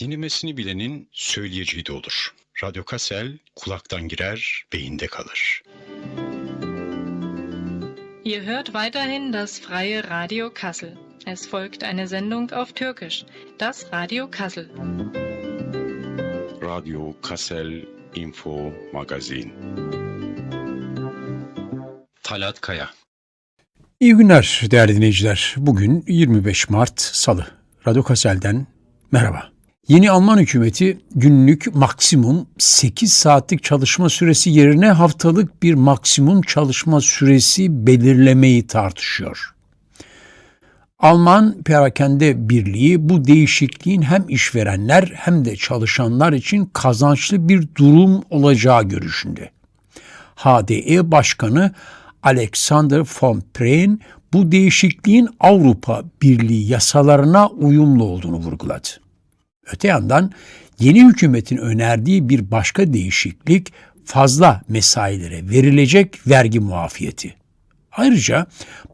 Dinlemesini bilenin söyleyeceği de olur. Radyo Kassel kulaktan girer, beyinde kalır. Ihr hört weiterhin das freie Radio Kassel. Es folgt eine Sendung auf Türkisch, das Radio Kassel. Radyo Kassel Info Magazin. Talat Kaya. İyi günler değerli dinleyiciler. Bugün 25 Mart Salı. Radyo Kasel'den merhaba. Yeni Alman hükümeti günlük maksimum 8 saatlik çalışma süresi yerine haftalık bir maksimum çalışma süresi belirlemeyi tartışıyor. Alman Perakende Birliği bu değişikliğin hem işverenler hem de çalışanlar için kazançlı bir durum olacağı görüşünde. HDE Başkanı Alexander von Preen bu değişikliğin Avrupa Birliği yasalarına uyumlu olduğunu vurguladı. Öte yandan yeni hükümetin önerdiği bir başka değişiklik fazla mesailere verilecek vergi muafiyeti. Ayrıca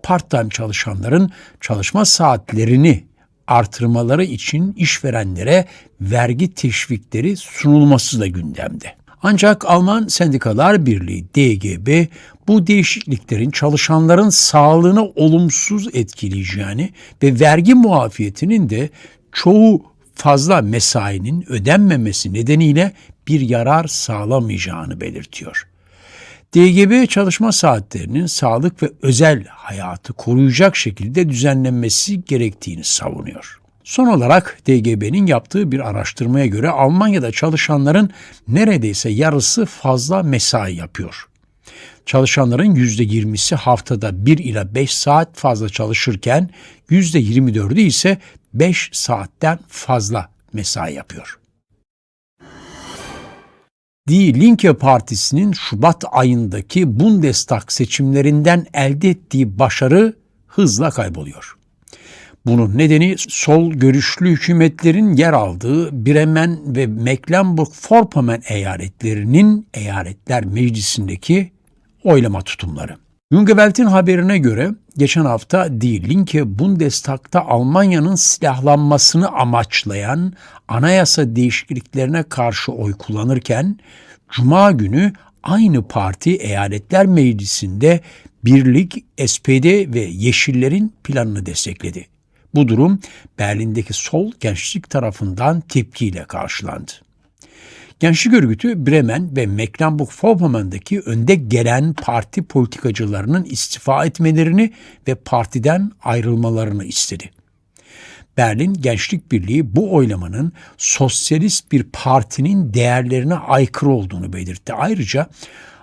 part-time çalışanların çalışma saatlerini artırmaları için işverenlere vergi teşvikleri sunulması da gündemde. Ancak Alman Sendikalar Birliği DGB bu değişikliklerin çalışanların sağlığını olumsuz etkileyeceğini ve vergi muafiyetinin de çoğu fazla mesainin ödenmemesi nedeniyle bir yarar sağlamayacağını belirtiyor. DGB çalışma saatlerinin sağlık ve özel hayatı koruyacak şekilde düzenlenmesi gerektiğini savunuyor. Son olarak DGB'nin yaptığı bir araştırmaya göre Almanya'da çalışanların neredeyse yarısı fazla mesai yapıyor. Çalışanların %20'si haftada 1 ila 5 saat fazla çalışırken %24'ü ise 5 saatten fazla mesai yapıyor. Die Linke Partisi'nin Şubat ayındaki Bundestag seçimlerinden elde ettiği başarı hızla kayboluyor. Bunun nedeni sol görüşlü hükümetlerin yer aldığı Bremen ve Mecklenburg-Vorpommern eyaletlerinin eyaletler meclisindeki oylama tutumları. Jungewelt'in haberine göre geçen hafta Die Linke Bundestag'ta Almanya'nın silahlanmasını amaçlayan anayasa değişikliklerine karşı oy kullanırken Cuma günü aynı parti eyaletler meclisinde Birlik, SPD ve Yeşillerin planını destekledi. Bu durum Berlin'deki sol gençlik tarafından tepkiyle karşılandı. Gençlik örgütü Bremen ve Mecklenburg-Vorpommern'daki önde gelen parti politikacılarının istifa etmelerini ve partiden ayrılmalarını istedi. Berlin Gençlik Birliği bu oylamanın sosyalist bir partinin değerlerine aykırı olduğunu belirtti. Ayrıca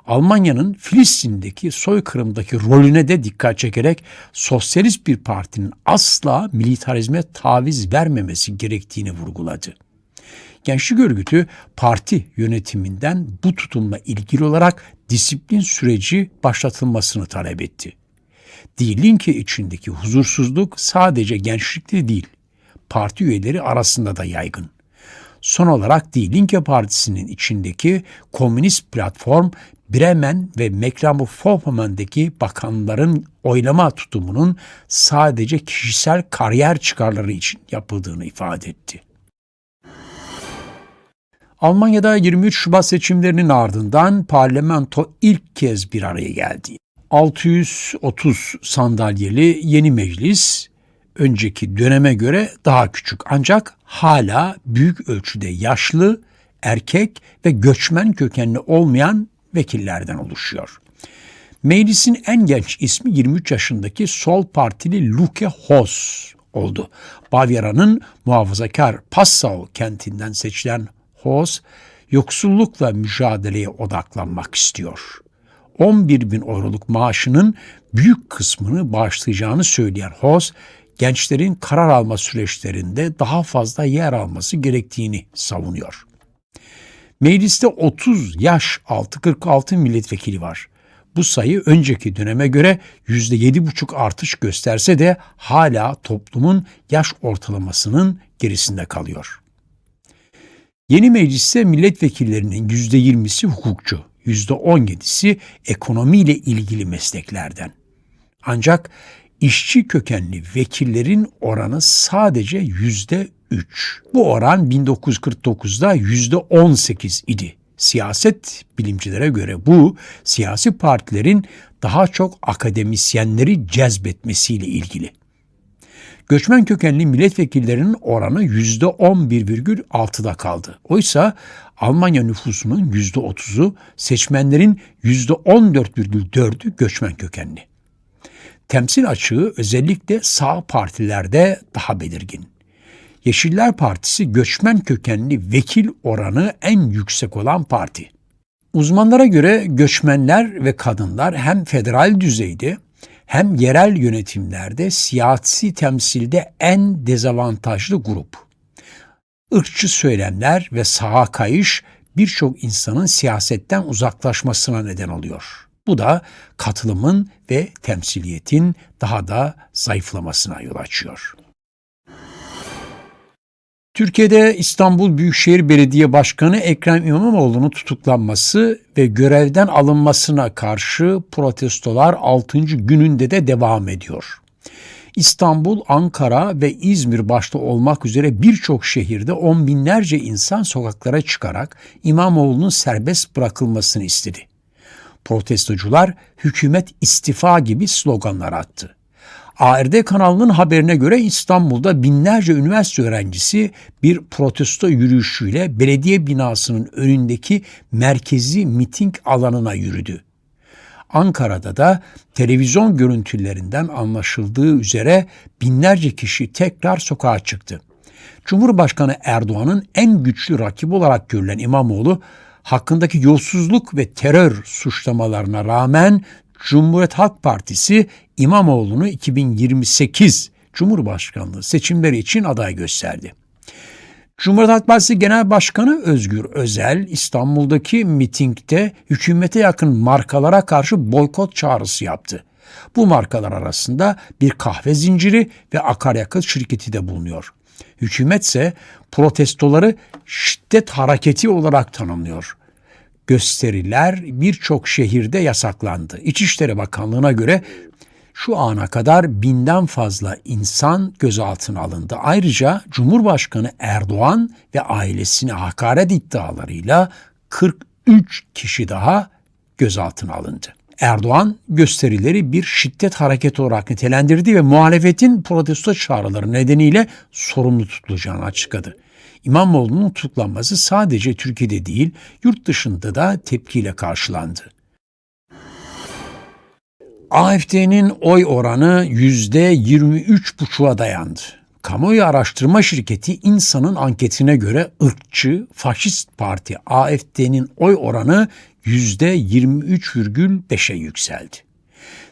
Almanya'nın Filistin'deki soykırımdaki rolüne de dikkat çekerek sosyalist bir partinin asla militarizme taviz vermemesi gerektiğini vurguladı. Gençlik örgütü parti yönetiminden bu tutumla ilgili olarak disiplin süreci başlatılmasını talep etti. Die Linke içindeki huzursuzluk sadece gençlikte değil, parti üyeleri arasında da yaygın. Son olarak Die Linke Partisi'nin içindeki komünist platform Bremen ve Mecklenburg-Vorpommern'daki bakanların oylama tutumunun sadece kişisel kariyer çıkarları için yapıldığını ifade etti. Almanya'da 23 Şubat seçimlerinin ardından parlamento ilk kez bir araya geldi. 630 sandalyeli yeni meclis önceki döneme göre daha küçük ancak hala büyük ölçüde yaşlı, erkek ve göçmen kökenli olmayan vekillerden oluşuyor. Meclisin en genç ismi 23 yaşındaki sol partili Luke Hos oldu. Bavyera'nın muhafazakar Passau kentinden seçilen Hos, yoksullukla mücadeleye odaklanmak istiyor. 11 bin euroluk maaşının büyük kısmını bağışlayacağını söyleyen Hos, gençlerin karar alma süreçlerinde daha fazla yer alması gerektiğini savunuyor. Mecliste 30 yaş altı 46 milletvekili var. Bu sayı önceki döneme göre %7,5 artış gösterse de hala toplumun yaş ortalamasının gerisinde kalıyor. Yeni mecliste milletvekillerinin %20'si hukukçu, %17'si ekonomiyle ilgili mesleklerden. Ancak işçi kökenli vekillerin oranı sadece yüzde Bu oran 1949'da %18 idi. Siyaset bilimcilere göre bu siyasi partilerin daha çok akademisyenleri cezbetmesiyle ilgili. Göçmen kökenli milletvekillerinin oranı %11,6'da kaldı. Oysa Almanya nüfusunun %30'u, seçmenlerin %14,4'ü göçmen kökenli. Temsil açığı özellikle sağ partilerde daha belirgin. Yeşiller Partisi göçmen kökenli vekil oranı en yüksek olan parti. Uzmanlara göre göçmenler ve kadınlar hem federal düzeyde hem yerel yönetimlerde siyasi temsilde en dezavantajlı grup. Irkçı söylemler ve sağa kayış birçok insanın siyasetten uzaklaşmasına neden oluyor. Bu da katılımın ve temsiliyetin daha da zayıflamasına yol açıyor. Türkiye'de İstanbul Büyükşehir Belediye Başkanı Ekrem İmamoğlu'nun tutuklanması ve görevden alınmasına karşı protestolar 6. gününde de devam ediyor. İstanbul, Ankara ve İzmir başta olmak üzere birçok şehirde on binlerce insan sokaklara çıkarak İmamoğlu'nun serbest bırakılmasını istedi. Protestocular hükümet istifa gibi sloganlar attı. ARD kanalının haberine göre İstanbul'da binlerce üniversite öğrencisi bir protesto yürüyüşüyle belediye binasının önündeki merkezi miting alanına yürüdü. Ankara'da da televizyon görüntülerinden anlaşıldığı üzere binlerce kişi tekrar sokağa çıktı. Cumhurbaşkanı Erdoğan'ın en güçlü rakibi olarak görülen İmamoğlu hakkındaki yolsuzluk ve terör suçlamalarına rağmen Cumhuriyet Halk Partisi İmamoğlu'nu 2028 Cumhurbaşkanlığı seçimleri için aday gösterdi. Cumhuriyet Halk Partisi Genel Başkanı Özgür Özel İstanbul'daki mitingde hükümete yakın markalara karşı boykot çağrısı yaptı. Bu markalar arasında bir kahve zinciri ve akaryakıt şirketi de bulunuyor. Hükümet ise protestoları şiddet hareketi olarak tanımlıyor gösteriler birçok şehirde yasaklandı. İçişleri Bakanlığı'na göre şu ana kadar binden fazla insan gözaltına alındı. Ayrıca Cumhurbaşkanı Erdoğan ve ailesine hakaret iddialarıyla 43 kişi daha gözaltına alındı. Erdoğan gösterileri bir şiddet hareketi olarak nitelendirdi ve muhalefetin protesto çağrıları nedeniyle sorumlu tutulacağını açıkladı. İmamoğlu'nun tutuklanması sadece Türkiye'de değil, yurt dışında da tepkiyle karşılandı. AFD'nin oy oranı %23,5'a dayandı. Kamuoyu araştırma şirketi İnsan'ın anketine göre ırkçı, faşist parti AFD'nin oy oranı %23,5'e yükseldi.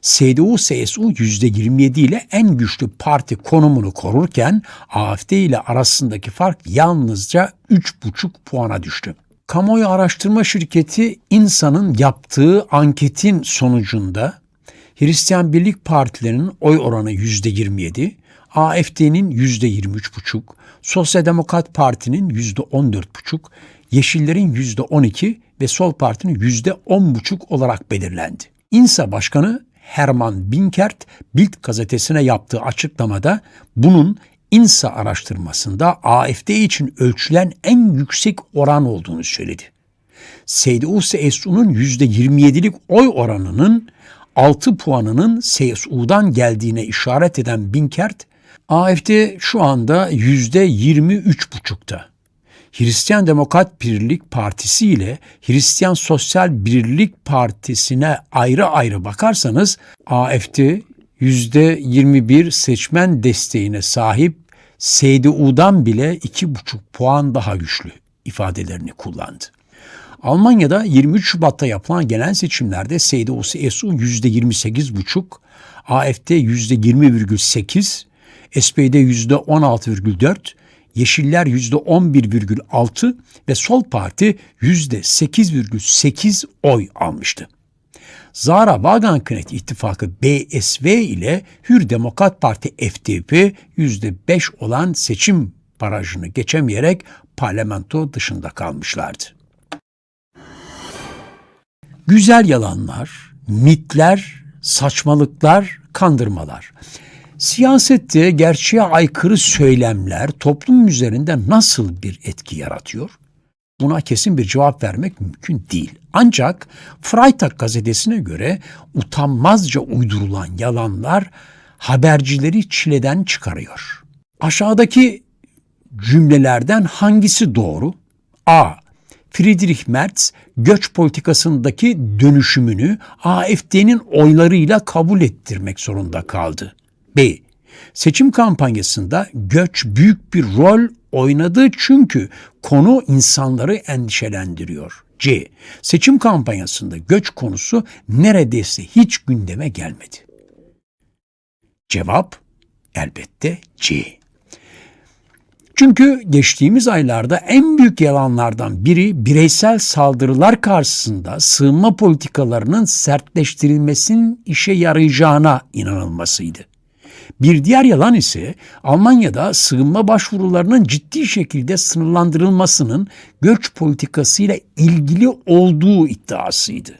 CDU-CSU %27 ile en güçlü parti konumunu korurken AFD ile arasındaki fark yalnızca 3,5 puana düştü. Kamuoyu araştırma şirketi İnsan'ın yaptığı anketin sonucunda Hristiyan Birlik Partilerinin oy oranı %27, AFD'nin %23,5, Sosyal Demokrat Parti'nin %14,5, Yeşillerin %12 ve Sol Parti'nin %10,5 olarak belirlendi. İNSA Başkanı Herman Binkert Bild gazetesine yaptığı açıklamada bunun INSA araştırmasında AFD için ölçülen en yüksek oran olduğunu söyledi. CDU-CSU'nun %27'lik oy oranının 6 puanının CSU'dan geldiğine işaret eden Binkert, AFD şu anda %23,5'ta. Hristiyan Demokrat Birlik Partisi ile Hristiyan Sosyal Birlik Partisi'ne ayrı ayrı bakarsanız AFD %21 seçmen desteğine sahip CDU'dan bile 2,5 puan daha güçlü ifadelerini kullandı. Almanya'da 23 Şubat'ta yapılan genel seçimlerde CDU-CSU %28,5, AFD %20,8, SPD %16,4, Yeşiller %11,6 ve Sol Parti %8,8 oy almıştı. Zara Wagenknecht ittifakı BSV ile Hür Demokrat Parti FDP %5 olan seçim barajını geçemeyerek parlamento dışında kalmışlardı. Güzel yalanlar, mitler, saçmalıklar, kandırmalar. Siyasette gerçeğe aykırı söylemler toplum üzerinde nasıl bir etki yaratıyor? Buna kesin bir cevap vermek mümkün değil. Ancak Freitag gazetesine göre utanmazca uydurulan yalanlar habercileri çileden çıkarıyor. Aşağıdaki cümlelerden hangisi doğru? A. Friedrich Merz göç politikasındaki dönüşümünü AFD'nin oylarıyla kabul ettirmek zorunda kaldı. B. Seçim kampanyasında göç büyük bir rol oynadı çünkü konu insanları endişelendiriyor. C. Seçim kampanyasında göç konusu neredeyse hiç gündeme gelmedi. Cevap elbette C. Çünkü geçtiğimiz aylarda en büyük yalanlardan biri bireysel saldırılar karşısında sığınma politikalarının sertleştirilmesinin işe yarayacağına inanılmasıydı. Bir diğer yalan ise Almanya'da sığınma başvurularının ciddi şekilde sınırlandırılmasının göç politikasıyla ilgili olduğu iddiasıydı.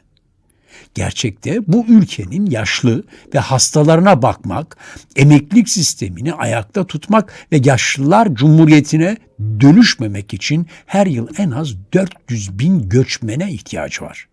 Gerçekte bu ülkenin yaşlı ve hastalarına bakmak, emeklilik sistemini ayakta tutmak ve yaşlılar cumhuriyetine dönüşmemek için her yıl en az 400 bin göçmene ihtiyacı var.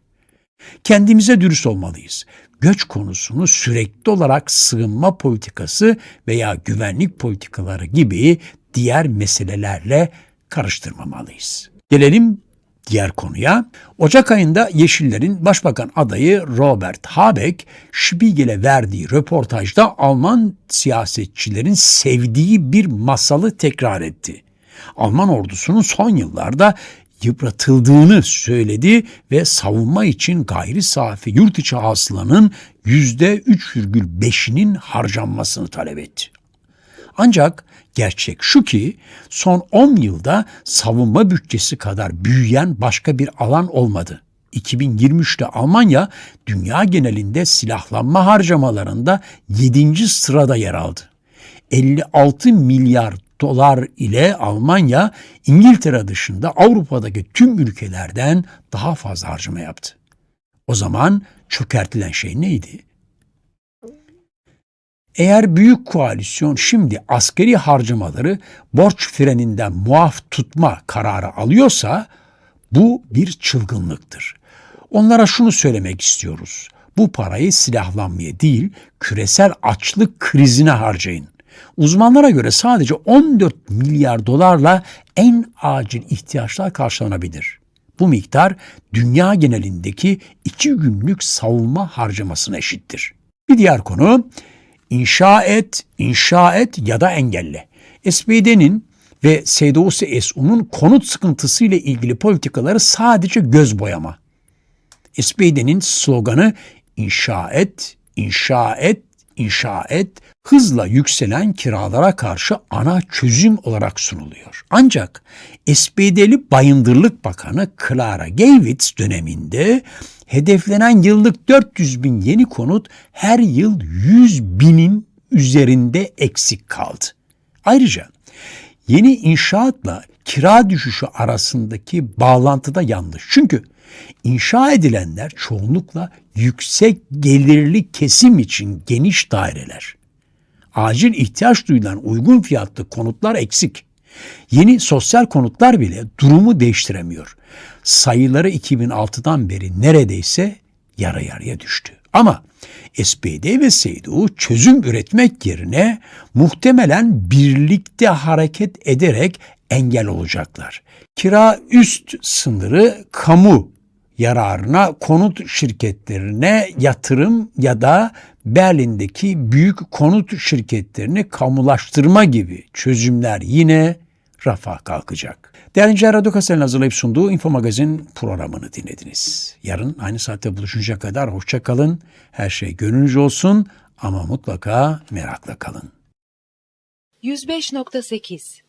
Kendimize dürüst olmalıyız. Göç konusunu sürekli olarak sığınma politikası veya güvenlik politikaları gibi diğer meselelerle karıştırmamalıyız. Gelelim diğer konuya. Ocak ayında Yeşillerin Başbakan adayı Robert Habeck, Spiegel'e verdiği röportajda Alman siyasetçilerin sevdiği bir masalı tekrar etti. Alman ordusunun son yıllarda yıpratıldığını söyledi ve savunma için gayri safi yurt içi hasılanın %3,5'inin harcanmasını talep etti. Ancak gerçek şu ki son 10 yılda savunma bütçesi kadar büyüyen başka bir alan olmadı. 2023'te Almanya dünya genelinde silahlanma harcamalarında 7. sırada yer aldı. 56 milyar dolar ile Almanya İngiltere dışında Avrupa'daki tüm ülkelerden daha fazla harcama yaptı. O zaman çökertilen şey neydi? Eğer büyük koalisyon şimdi askeri harcamaları borç freninden muaf tutma kararı alıyorsa bu bir çılgınlıktır. Onlara şunu söylemek istiyoruz. Bu parayı silahlanmaya değil, küresel açlık krizine harcayın. Uzmanlara göre sadece 14 milyar dolarla en acil ihtiyaçlar karşılanabilir. Bu miktar dünya genelindeki iki günlük savunma harcamasına eşittir. Bir diğer konu inşa et, inşa et ya da engelle. SPD'nin ve CDU-CSU'nun konut sıkıntısı ile ilgili politikaları sadece göz boyama. SPD'nin sloganı inşa et, inşa et, inşa et hızla yükselen kiralara karşı ana çözüm olarak sunuluyor. Ancak SPD'li Bayındırlık Bakanı Clara Geiwitz döneminde hedeflenen yıllık 400 bin yeni konut her yıl 100 binin üzerinde eksik kaldı. Ayrıca yeni inşaatla kira düşüşü arasındaki bağlantı da yanlış. Çünkü inşa edilenler çoğunlukla yüksek gelirli kesim için geniş daireler. Acil ihtiyaç duyulan uygun fiyatlı konutlar eksik. Yeni sosyal konutlar bile durumu değiştiremiyor. Sayıları 2006'dan beri neredeyse yarı yarıya düştü. Ama SPD ve CDU çözüm üretmek yerine muhtemelen birlikte hareket ederek engel olacaklar. Kira üst sınırı kamu yararına konut şirketlerine yatırım ya da Berlin'deki büyük konut şirketlerini kamulaştırma gibi çözümler yine rafa kalkacak. Değerli Radyo Kasel'in hazırlayıp sunduğu Info Magazin programını dinlediniz. Yarın aynı saatte buluşunca kadar hoşça kalın. Her şey gönlünüzce olsun ama mutlaka merakla kalın. 105.8